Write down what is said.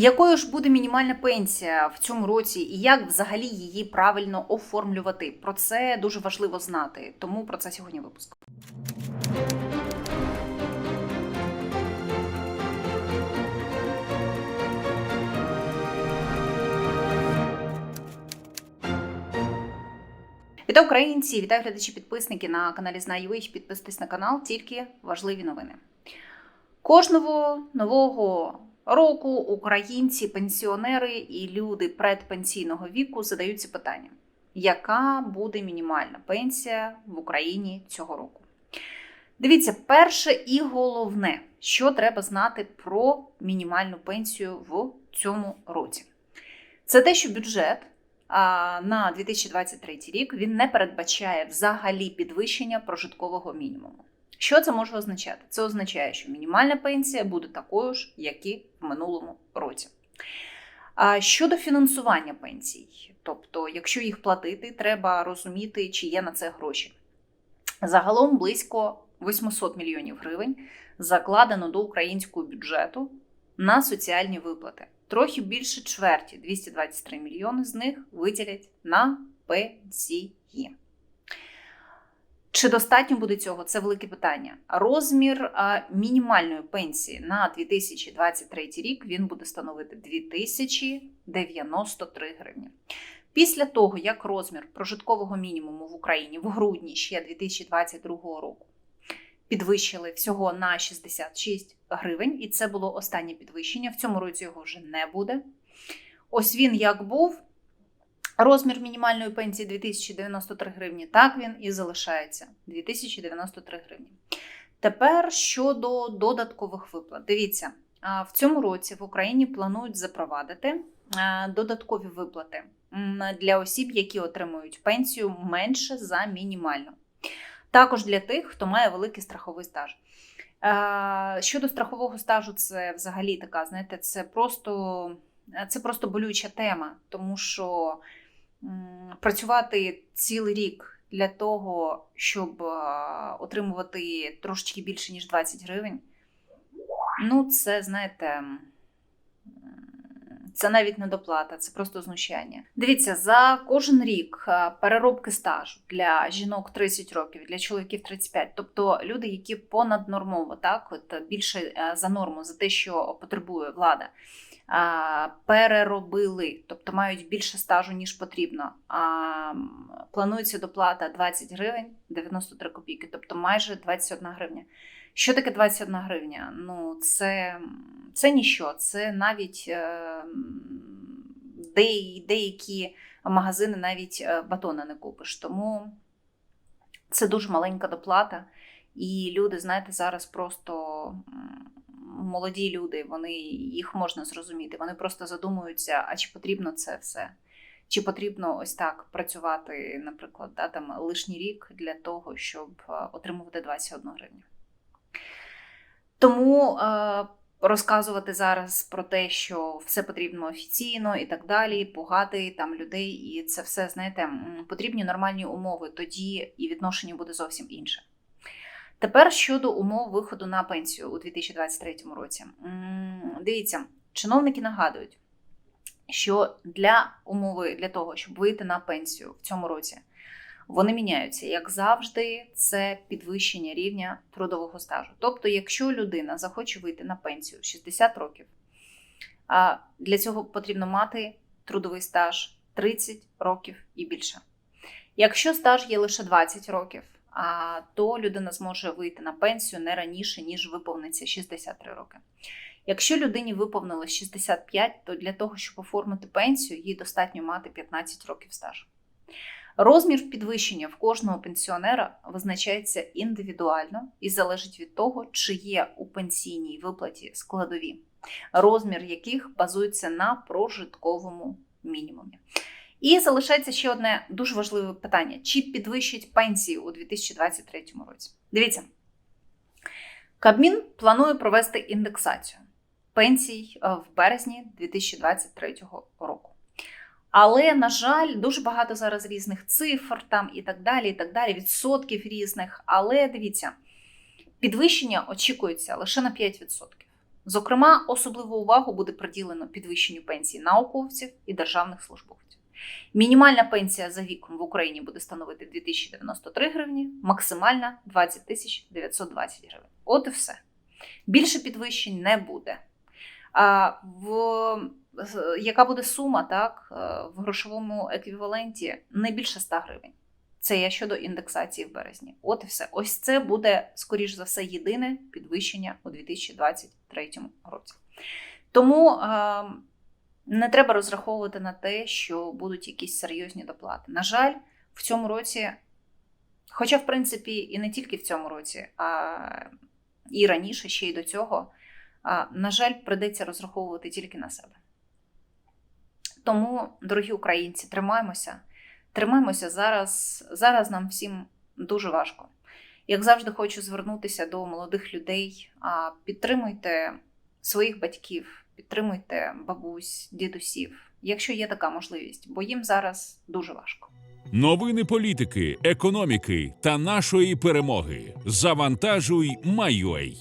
Якою ж буде мінімальна пенсія в цьому році, і як взагалі її правильно оформлювати? Про це дуже важливо знати. Тому про це сьогодні випуск. Вітаю українці! Вітаю глядачі підписники на каналі Знаю.ua. Підписуйтесь на канал, тільки важливі новини. Кожного нового року українці, пенсіонери і люди предпенсійного віку задаються питанням: яка буде мінімальна пенсія в Україні цього року? Дивіться, перше і головне, що треба знати про мінімальну пенсію в цьому році, це те, що бюджет на 2023 рік він не передбачає взагалі підвищення прожиткового мінімуму. Що це може означати? Це означає, що мінімальна пенсія буде такою ж, як і в минулому році. А щодо фінансування пенсій, тобто, якщо їх платити, треба розуміти, чи є на це гроші. Загалом близько 800 мільйонів гривень закладено до українського бюджету на соціальні виплати. Трохи більше чверті 223 мільйони з них виділять на пенсії. Чи достатньо буде цього? Це велике питання. Розмір мінімальної пенсії на 2023 рік він буде становити 2093 гривні. Після того, як розмір прожиткового мінімуму в Україні в грудні ще 2022 року підвищили всього на 66 гривень, і це було останнє підвищення. В цьому році його вже не буде. Ось він як був. Розмір мінімальної пенсії 2093 гривні. Так він і залишається 2093 гривні. Тепер щодо додаткових виплат. Дивіться, в цьому році в Україні планують запровадити додаткові виплати для осіб, які отримують пенсію менше за мінімальну. Також для тих, хто має великий страховий стаж. Щодо страхового стажу, це взагалі така, знаєте, це просто, це просто болюча тема, тому що працювати цілий рік для того, щоб отримувати трошечки більше, ніж 20 гривень, ну, це, знаєте, це навіть не доплата, це просто знущання. Дивіться, за кожен рік переробки стажу для жінок 30 років, для чоловіків 35, тобто люди, які понаднормово, так, от більше за норму, за те, що потребує влада переробили, тобто мають більше стажу, ніж потрібно. Планується доплата 20 гривень 93 копійки, тобто майже 21 гривня. Що таке 21 гривня? Ну, це це ніщо, це навіть е, деякі магазини навіть е, батона не купиш. Тому це дуже маленька доплата. І люди, знаєте, зараз просто молоді люди, вони їх можна зрозуміти. Вони просто задумуються, а чи потрібно це все? Чи потрібно ось так працювати, наприклад, да, там лишній рік для того, щоб е, отримувати 21 гривню. Тому е, розказувати зараз про те, що все потрібно офіційно і так далі, пугати там людей, і це все, знаєте, потрібні нормальні умови, тоді і відношення буде зовсім інше. Тепер щодо умов виходу на пенсію у 2023 році. Дивіться, чиновники нагадують, що для умови для того, щоб вийти на пенсію в цьому році, вони міняються. Як завжди, це підвищення рівня трудового стажу. Тобто, якщо людина захоче вийти на пенсію 60 років, для цього потрібно мати трудовий стаж 30 років і більше. Якщо стаж є лише 20 років, то людина зможе вийти на пенсію не раніше, ніж виповниться 63 роки. Якщо людині виповнилось 65, то для того, щоб оформити пенсію, їй достатньо мати 15 років стажу. Розмір підвищення в кожного пенсіонера визначається індивідуально і залежить від того, чи є у пенсійній виплаті складові, розмір яких базується на прожитковому мінімумі. І залишається ще одне дуже важливе питання: чи підвищить пенсії у 2023 році? Дивіться, Кабмін планує провести індексацію пенсій е, в березні 2023 року. Але, на жаль, дуже багато зараз різних цифр там і так далі, і так далі, відсотків різних. Але дивіться, підвищення очікується лише на 5%. Зокрема, особливу увагу буде приділено підвищенню пенсій науковців і державних службовців. Мінімальна пенсія за віком в Україні буде становити 2093 гривні, максимальна 20 920 гривень. От і все. Більше підвищень не буде. А в яка буде сума так, е, в грошовому еквіваленті не більше 100 гривень. Це я щодо індексації в березні. От і все. Ось це буде, скоріш за все, єдине підвищення у 2023 році. Тому е, не треба розраховувати на те, що будуть якісь серйозні доплати. На жаль, в цьому році, хоча, в принципі, і не тільки в цьому році, а і раніше, ще й до цього, на жаль, придеться розраховувати тільки на себе. Тому, дорогі українці, тримаємося. Тримаємося зараз. Зараз нам всім дуже важко. Як завжди, хочу звернутися до молодих людей. Підтримуйте своїх батьків, підтримуйте бабусь, дідусів, якщо є така можливість, бо їм зараз дуже важко. Новини політики, економіки та нашої перемоги. Завантажуй, Майой.